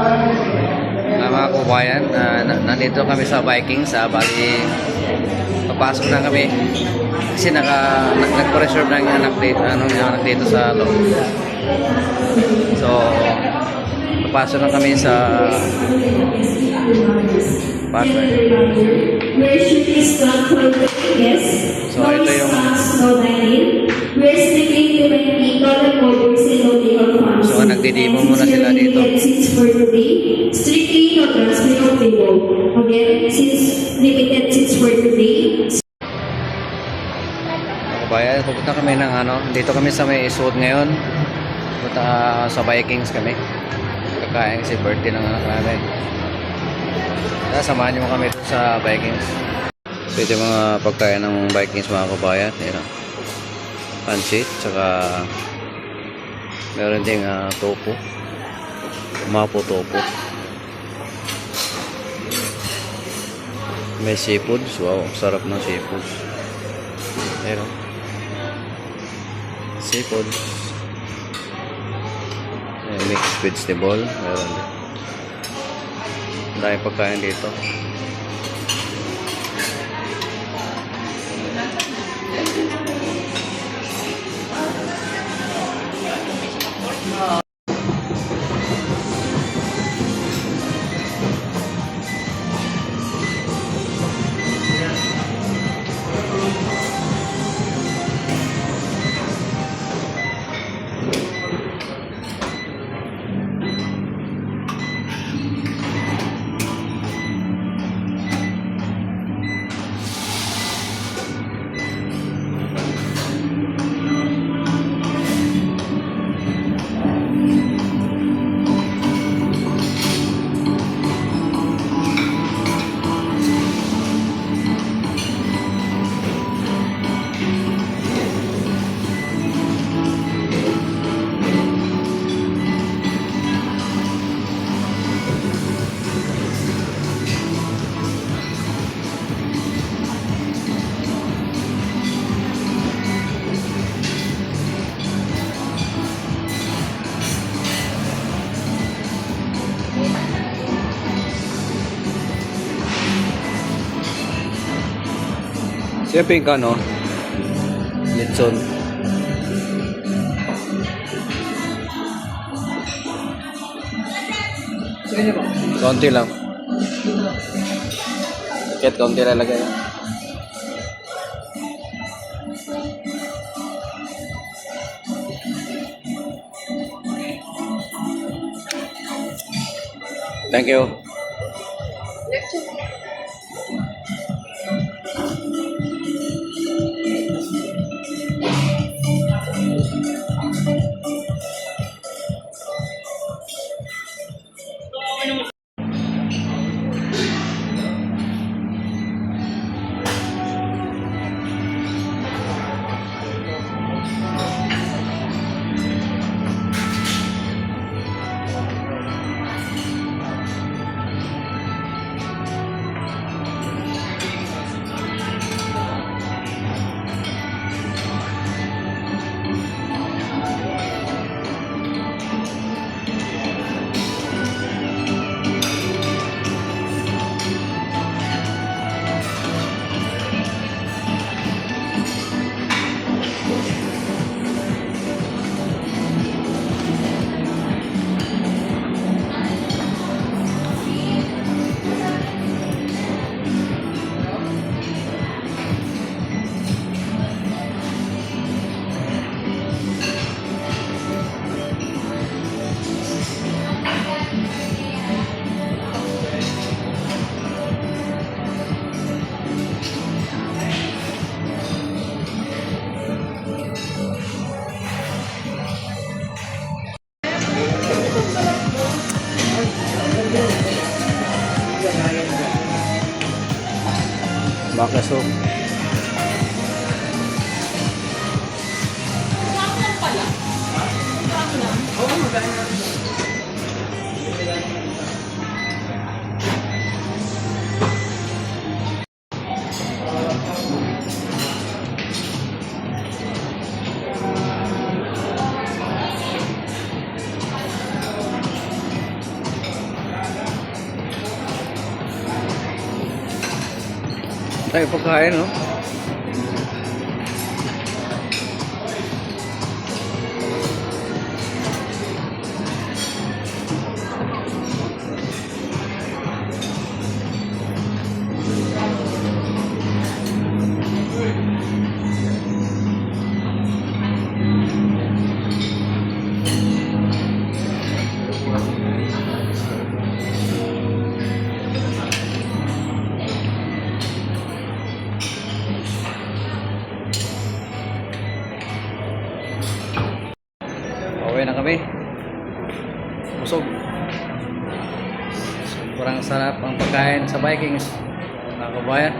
Uh, mga kubayan, uh, na- nandito kami sa Vikings. Uh, bali, papasok na kami. Kasi naka, nag- nagpa-reserve na yung anak dito, ano, yung anak dito sa loob. So, papasok na kami sa Pasok. So, ito yung- Again, since limited seats for today, Mga kubayan, pupunta kami ng ano, dito kami sa may Isod ngayon. Pupunta ah, sa Vikings kami. Kakain kasi birthday ng anak namin. Kaya samahan niyo kami dito sa Vikings. So ito mga pagkain ng Vikings mga kabayan. Yan o. Pancit, tsaka meron ding ah, tofu. Mapo tofu. May seafood. Wow, sarap ng seafood. Ayan o. Seafood. Ayan, mixed vegetable. Meron din. Daming pagkain dito. Siya pink ano? Litson. Konti lang. Kahit konti lang lagay. Thank you. Baka so. Oh, Oo, maganda. Tayo pagkain, no? Na kami. Busog. Sobrang sarap ang pagkain sa Vikings. Mga kabayan.